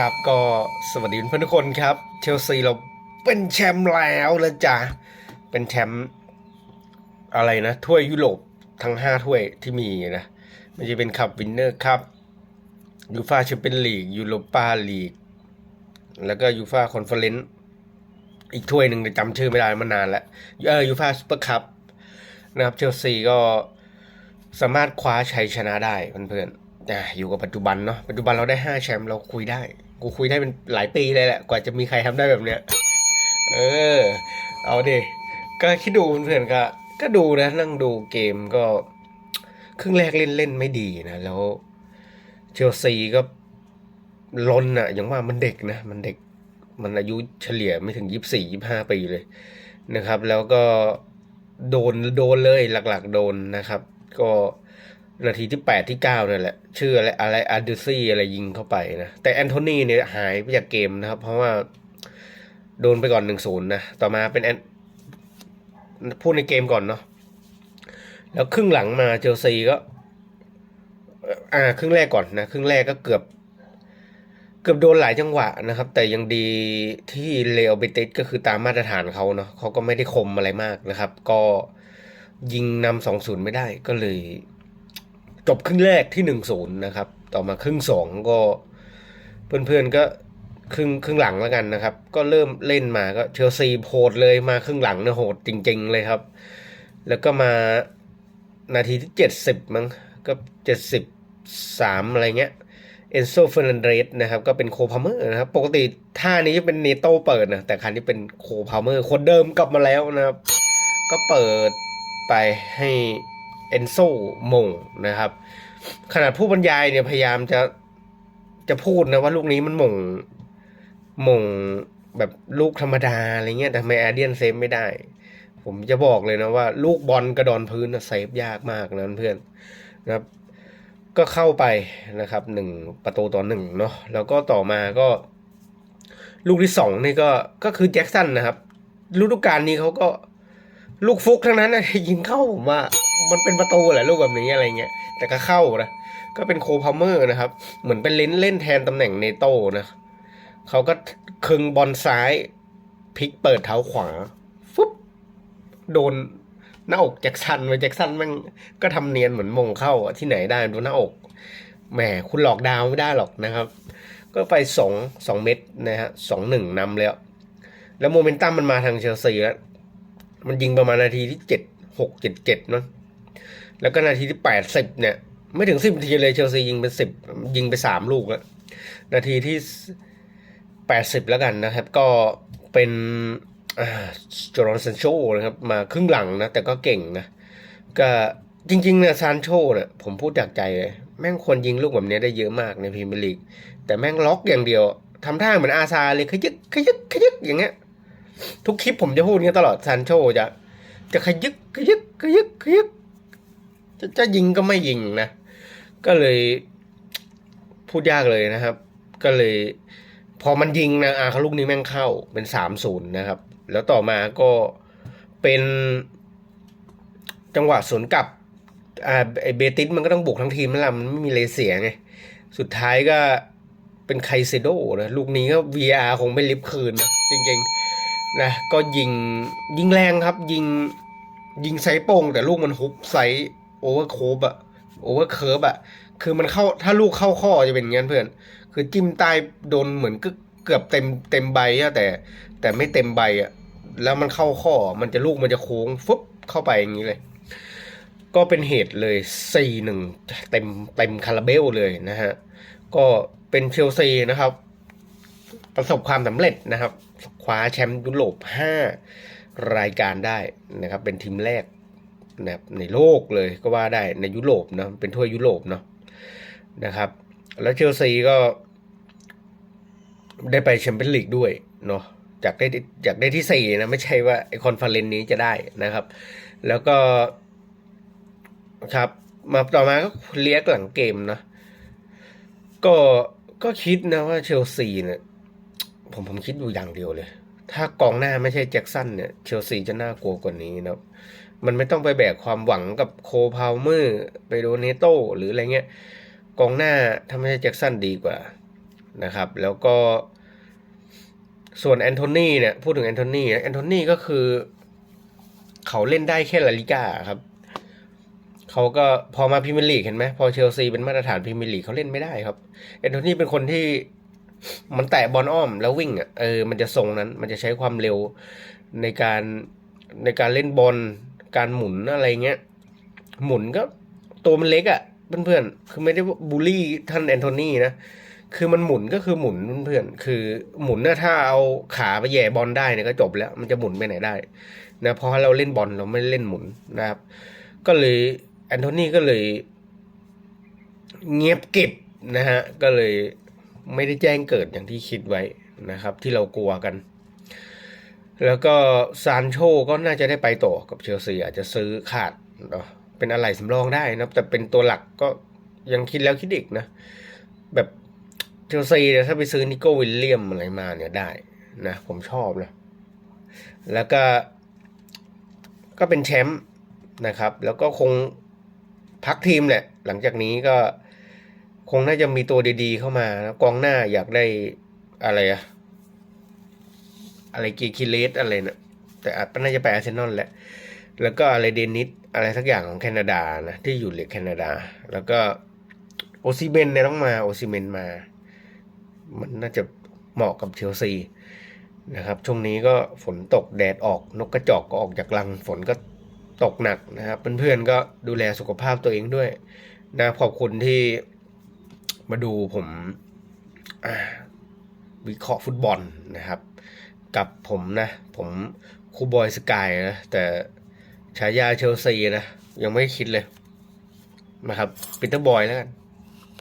ครับก็สวัสดีเพื่อนทุกคนครับ เชลซีเราเป็นแชมป์แล้วละจ้ะเป็นแชมป์อะไรนะถ้วยยุโรปทั้งห้าถ้วยที่มีนะมันจะเป็นคัพวินเนอร์ครับยูฟาแชมเปี้ยนลีกยูโรปาลีกแล้วก็ยูฟาคอนเฟอเรนซ์อีกถ้วยหนึ่งจำชื่อไม่ได้มานานแล้วเออยูฟาซูเปอร์คัพนะครับเชลซีก็สามารถคว้าชัยชนะได้เพื่อนๆ อะอยู่กับปัจจุบันเนาะปัจจุบันเราได้ห้าแชมป์เราคุยได้ กูคุยได้เป็นหลายปีเลยแหละ กว่าจะมีใครทำได้แบบเนี้ย เออ เอาดิ ก็คิดดูเพื่อนก็ ก็ดูนะ นั่งดูเกมก็ ครึ่งแรกเล่นเล่นไม่ดีนะ แล้วเชลซีก็ลนอะอย่างว่ามันเด็กนะ มันเด็กมันอายุเฉลี่ยไม่ถึงยี่สี่ยี่ห้าปีเลยนะครับ แล้วก็โดนโดนเลยหลัก ๆ โดนนะครับ ก็ นาทีที่แปดที่เก้านั่นแหละ ชื่ออะไรอะไรอาร์ดูซี่อะไรยิงเข้าไปนะ แต่แอนโทนีเนี่ยหายไปจากเกมนะครับ เพราะว่าโดนไปก่อนหนึ่งศูนย์นะ ต่อมาเป็นแอนพูดในเกมก่อนเนาะแล้วครึ่งหลังมาเชลซีก็ อ่า ครึ่งแรกก่อนนะครึ่งแรกก็เกือบ เกือบโดนหลายจังหวะนะครับ แต่ยังดีที่เลโอเบติสก็คือตามมาตรฐานเขาเนาะเขาก็ไม่ได้คมอะไรมากนะครับ ก็ยิงนำสองศูนย์ไม่ได้ก็เลย จบครึ่งแรกที่หนึ่งศูนย์นะครับ ต่อมาครึ่งสองก็ เพื่อนๆก็ครึ่งครึ่งหลังแล้วกันนะครับ ก็เริ่มเล่นมาก็เชลซีโหดเลยมาครึ่งหลังเนี่ยโหดจริง ๆ เลยครับ แล้วก็มานาทีที่เจ็ดสิบมั้งก็เจ็ดสิบสามอะไรเงี้ยเอนโซเฟอร์นันเดสนะครับก็เป็นโคพาเมอร์นะครับ ปกติท่านี้จะเป็นเนโต้เปิดนะแต่ครั้นี้เป็นโคพาเมอร์คนเดิมกลับมาแล้วนะครับ ก็เปิดไปให้ เอนโซมงนะครับ ขนาดผู้บรรยายเนี่ยพยายามจะจะพูดนะว่าลูกนี้มันมงมงแบบลูกธรรมดาอะไรเงี้ยแต่ทำไมแอเดียนเซฟไม่ได้ ผมจะบอกเลยนะว่า ลูกบอลกระดอนพื้นนะเซฟยากมากนะเพื่อนนะครับ ก็เข้าไปนะครับหนึ่งประตูต่อหนึ่งเนาะแล้วก็ต่อมาก็ ลูกที่สองนี่ก็ก็คือแจ็คสันนะครับฤดูกาลนี้เขาก็ลูกฟุกทั้งนั้นนะยิงเข้าผมว่า มันเป็นประตูแหละลูกแบบนี้อะไรเงี้ย แต่ก็เข้านะ ก็เป็นโคพาเมอร์นะครับ เหมือนเป็นเล่นเล่นแทนตำแหน่งเนโต้นะเขาก็คึงบอลซ้ายพลิกเปิดเท้าขวาฟุ๊บโดนหน้าอกแจ็คสันไปแจ็คสันมันก็ทำเนียนเหมือนมงเข้าที่ไหนได้โดนหน้าอกแหมคุณหลอกดาวไม่ได้หรอกนะครับ ก็ไปสองสองเม็ดนะฮะสองหนึ่งนำแล้ว แล้วโมเมนตัมมันมาทางเชลซีแล้วมันยิงประมาณนาทีที่เจ็ดหกเจ็ดเจ็ดเนาะ แล้วก็นาทีที่แปดสิบเนี่ย ไม่ถึงสิบนาทีเลยเชลซียิงไปสิบยิงไปสามลูกแล้วนาทีที่แปดสิบแล้วกันนะครับ ก็เป็นจอร์นซันโชนะครับ มาครึ่งหลังนะ แต่ก็เก่งนะ ก็จริงๆเนี่ยซานโชเนี่ยผมพูดจากใจเลย แม่งควรยิงลูกแบบนี้ได้เยอะมากในพรีเมียร์ลีก แต่แม่งล็อกอย่างเดียวทำท่าเหมือนอาซาเลยขยึกขยึกขยึกอย่างเงี้ย ทุกคลิปผมจะพูดอย่างนี้ตลอดซานโชจะจะขยึกขยึกขยึกขยึก จะจะยิงก็ไม่ยิงนะ ก็เลยพูดยากเลยนะครับ ก็เลย พอมันยิงนะอาเขาลูกนี้แม่งเข้าเป็นสามศูนย์นะครับ แล้วต่อมาก็เป็นจังหวะสวนกลับอ่าไอเบติสมันก็ต้องบุกทั้งทีมนั่นแหละมันไม่มีเลเสียไง สุดท้ายก็เป็นไคเซโดนะลูกนี้ก็ VR คงไม่ลิฟคืนนะจริงๆนะก็ยิงยิงแรงครับยิงยิงไซส์โป่งแต่ลูกมันฮุบไซส์ โอเวอร์โคบอะโอเวอร์เคิร์ฟอะคือมันเข้าถ้าลูกเข้าข้อจะเป็นงั้นเพื่อน คือจิ้มใต้โดนเหมือนก็เกือบเต็มเต็มใบอะแต่ แต่ไม่เต็มใบอะแล้วมันเข้าข้อมันจะลูกมันจะโค้งฟึบเข้าไปอย่างนี้เลย ก็เป็นเหตุเลยสี่หนึ่งเต็มเต็มคาราเบลเลยนะฮะ ก็เป็นเชลซีนะครับ ประสบความสำเร็จนะครับ คว้าแชมป์ยุโรป5รายการได้นะครับ เป็นทีมแรก นะครับในโลกเลยก็ว่าได้ในยุโรปเนาะเป็นถ้วยยุโรปเนาะนะครับ แล้วเชลซีก็ ได้ไปแชมเปี้ยนลีกด้วยเนาะจากได้จากได้ที่สี่นะไม่ใช่ว่าไอคอนเฟอเรนซ์นี้จะได้นะครับ แล้วก็ครับ มาต่อมาก็เลียกหลังเกมเนาะก็ก็คิดนะว่าเชลซีเนี่ยผมผมคิดอยู่อย่างเดียวเลย ถ้ากองหน้าไม่ใช่แจ็คสันเนี่ยเชลซีจะน่ากลัวกว่านี้นะ มันไม่ต้องไปแบกความหวังกับโคพาวเมอร์ไปโดเนโตหรืออะไรเงี้ยกองหน้าถ้าไม่ใช่แจ็คสันดีกว่านะครับ แล้วก็ ส่วนแอนโทนีเนี่ยพูดถึงแอนโทนีแอนโทนีก็คือ เขาเล่นได้แค่ลาลิก้าครับ เขาก็พอมาพรีเมียร์ลีกเห็นไหมพอเชลซีเป็นมาตรฐานพรีเมียร์ลีกเขาเล่นไม่ได้ครับแอนโทนีเป็นคนที่มันแตะบอลอ้อมแล้ววิ่งอะเออมันจะทรงนั้น มันจะใช้ความเร็วในการในการเล่นบอล การหมุนอะไรเงี้ย หมุนก็ตัวมันเล็กอะ่ะเพื่อนๆคือไม่ได้บูลลี่ท่านแอนโทนีนะคือมันหมุนก็คือหมุนเพื่อนๆคือหมุนนะถ้าเอาขาไปแย่บอลได้เนี่ยก็จบแล้ว มันจะหมุนไปไหนได้นะเพราะเราเล่นบอลเราไม่เล่นหมุนนะครับ ก็เลยแอนโทนีก็เลย เงียบเก็บนะฮะก็เลยไม่ได้แจ้งเกิดอย่างที่คิดไว้นะครับ ที่เรากลัวกัน แล้วก็ซานโชก็น่าจะได้ไปต่อกับเชลซีอาจจะซื้อขาดเนาะเป็นอะไรสำรองได้นะแต่เป็นตัวหลักก็ยังคิดแล้วคิดอีกนะ แบบเชลซีเนี่ยถ้าไปซื้อนิโก้วิลเลียมอะไรมาเนี่ยได้นะผมชอบนะ แล้วก็ก็เป็นแชมป์นะครับ แล้วก็คงพักทีมแหละ หลังจากนี้ก็คงน่าจะมีตัวดีๆเข้ามานะกองหน้าอยากได้อะไรอะ อะไรกีคิเลสอะไรนะแต่อาจน่าจะไปอาร์เซนอลแหละ แล้วก็อะไรเดนิสอะไรสักอย่างของแคนาดานะที่อยู่เลีกแคนาดา แล้วก็โอซิเมนเนี่ยต้องมาโอซิเมนมา มันน่าจะเหมาะกับเชลซีนะครับ ช่วงนี้ก็ฝนตกแดดออกนกกระจอกก็ออกจากรังฝนก็ตกหนักนะครับ เพื่อนๆก็ดูแลสุขภาพตัวเองด้วยนะขอบคุณที่มาดูผมวิเคราะห์ฟุตบอลนะครับ กับผมนะ ผมครูบอยสกายนะ แต่ฉายาเชลซีนะ ยังไม่คิดเลยนะครับปีเตอร์บอยแล้วกัน